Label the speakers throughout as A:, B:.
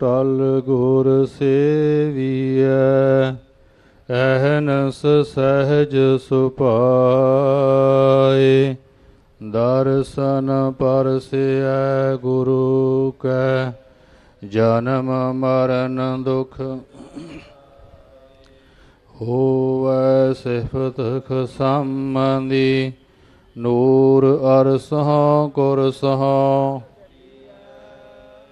A: ਟਲ ਗੁਰ ਸੇਵੀਐ ਅਹਨਸ ਸਹਿਜ ਸੁਪਾਏ ਦਰਸ਼ਨ ਪਰਸਿਐ ਗੁਰੂ ਕੈ, ਜਨਮ ਮਰਨ ਦੁਖ ਹੋਵੈ ਸਿਫਤ ਖਸਮੰਦੀ। ਨੂਰ ਅਰਸਹ ਕੁਰਸਹ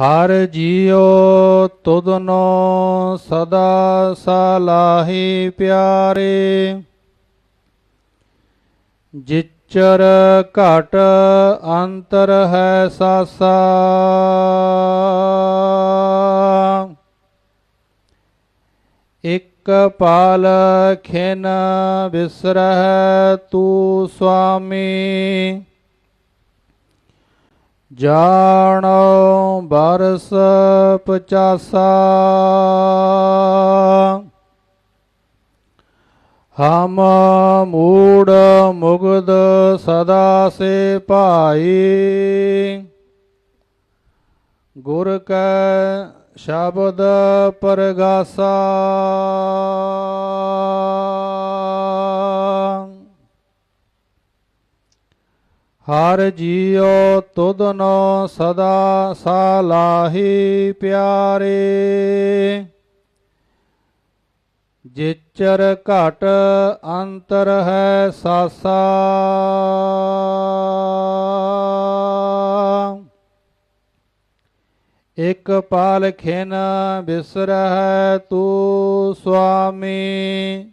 A: ਹਰ ਜੀਉ ਤੁਧਨੋ ਸਦਾ ਸਲਾਹੀ ਪਿਆਰੇ। ਜਿਚਰ ਘਟ ਅੰਤਰ ਹੈ ਸਾਸਾ। ਇਕ ਪਾਲ ਖਿਨ ਬਿਸਰਹਿ ਤੂ ਸੁਆਮੀ ਜਾਣੋ ਬਰਸ ਪਚਾਸਾ। ਹਮ ਮੂੜ ਮੁਗਦ ਸਦਾ ਸੇ ਭਾਈ। ਗੁਰ ਕੈ ਸ਼ਬਦ ਪਰਗਾਸਾ। ਹਰ ਜੀਉ ਤੁਧਨੋ ਸਦਾ ਸਾਲਾਹੀ ਪਿਆਰੇ। ਜਿਚਰ ਘਟ ਅੰਤਰ ਹੈ ਸਾਸਾ। ਇਕ ਪਾਲ ਖਿਨ ਬਿਸਰਹਿ ਤੂ ਸੁਆਮੀ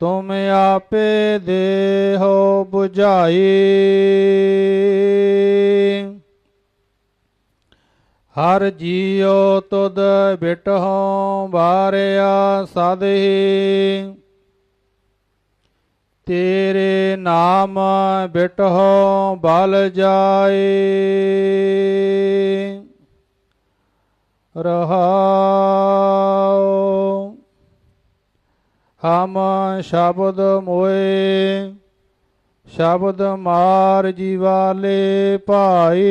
A: ਤੁਮ ਆਪੇ ਦੇਹੋ 부ਝਾਈ ਹਰ ਜੀਉ ਤੁਧ ਬਿਟਹੁ ਬਾਰਿਆ ਸਦਹੀ। ਤੇਰੇ ਨਾਮ ਬਿਟਹੁ ਬਲ ਜਾਏ। ਰਹਾਉ ਹਮ ਸ਼ਬਦ ਮੋਏ, ਸ਼ਬਦ ਮਾਰ ਜੀਵਾਲੇ ਭਾਈ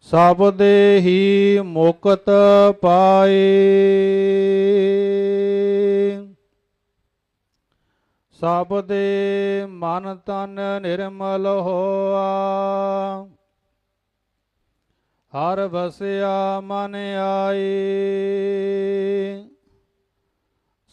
A: ਸਬਦੇ ਹੀ ਮੁਕਤ ਪਾਏ। ਸਬਦੇ ਮਨ ਤਨ ਨਿਰਮਲ ਹੋਆ। ਹਰ ਵਸਿਆ ਮਨ ਆਈ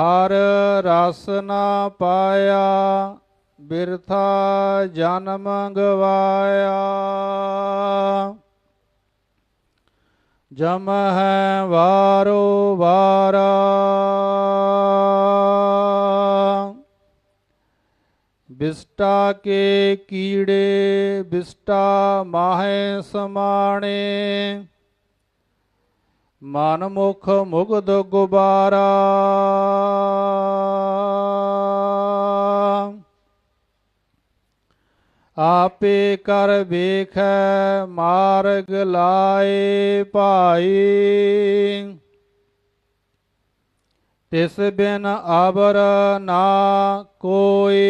A: ਹਰ ਰਸ ਨਾ ਪਾਇਆ, ਬਿਰਥਾ ਜਨਮ ਗਵਾਇਆ। ਜਮ ਹੈ ਵਾਰੋ ਵਾਰਾ। ਬਿਸਟਾ ਕੇ ਕੀੜੇ, ਬਿਸਟਾ ਮਾਹੇ ਸਮਾਣੇ। ਮਨ ਮੁਖ ਮੁਗਧ ਗੁਬਾਰਾ ਆਪੇ ਕਰ ਵੇਖੈ ਮਾਰਗ ਲਾਏ ਭਾਈ ਤਿਸ ਬਿਨ ਅਬਰ ਨਾ ਕੋਈ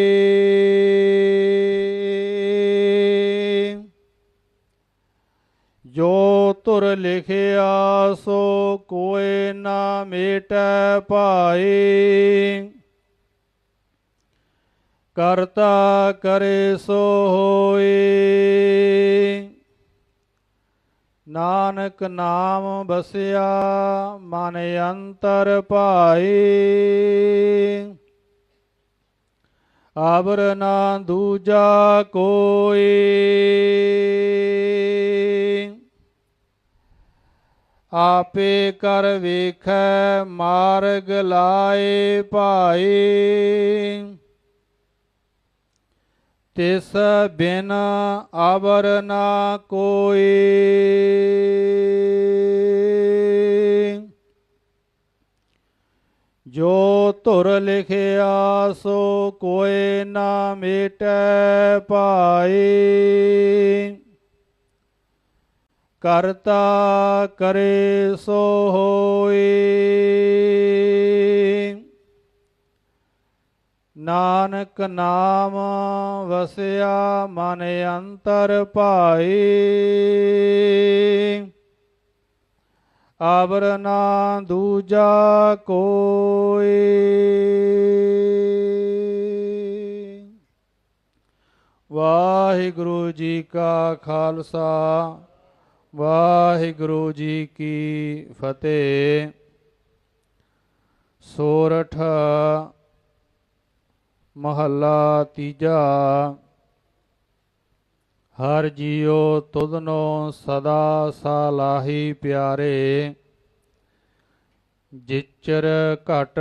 A: ਜੋ ਤੁਰ ਲਿਖਿਆ, ਸੋ ਕੋਏ ਨਾ ਮੇਟੈ ਭਾਈ। ਕਰਤਾ ਕਰੇ ਸੋ ਹੋਈ। ਨਾਨਕ ਨਾਮ ਬਸਿਆ, ਮਨ ਅੰਤਰ ਭਾਈ। ਆਵਰ ਨਾ ਦੂਜਾ ਕੋਈ। ਆਪੇ ਕਰ ਵੇਖੈ, ਮਾਰਗ ਲਾਏ ਭਾਈ ਤਿਸ ਬਿਨ ਆਵਰ ਨਾ ਕੋਈ ਜੋ ਧੁਰ ਲਿਖਿਆ ਸੋ ਕੋਏ ਨਾ ਮੇਟੈ ਭਾਈ ਕਰਤਾ ਕਰੇ ਸੋ ਹੋਈ ਨਾਨਕ ਨਾਮ ਵਸਿਆ ਮਨ ਅੰਤਰ ਭਾਈ ਆਵਰ ਨਾ ਦੂਜਾ ਕੋਈ ਵਾਹਿਗੁਰੂ ਜੀ ਕਾ ਖਾਲਸਾ। ਵਾਹਿਗੁਰੂ ਜੀ ਕੀ ਫਤਿਹ। ਸੋਰਠ, ਮਹੱਲਾ ਤੀਜਾ। ਹਰ ਜੀਉ ਤੁਧਨੋ ਸਦਾ ਸਾਲਾਹੀ ਪਿਆਰੇ। ਜਿਚਰ ਘਟ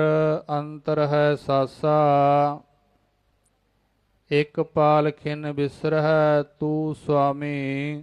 A: ਅੰਤਰ ਹੈ ਸਾਸਾ। ਇਕ ਪਾਲਖਿਨ ਬਿਸਰਹਿ ਤੂ ਸੁਆਮੀ।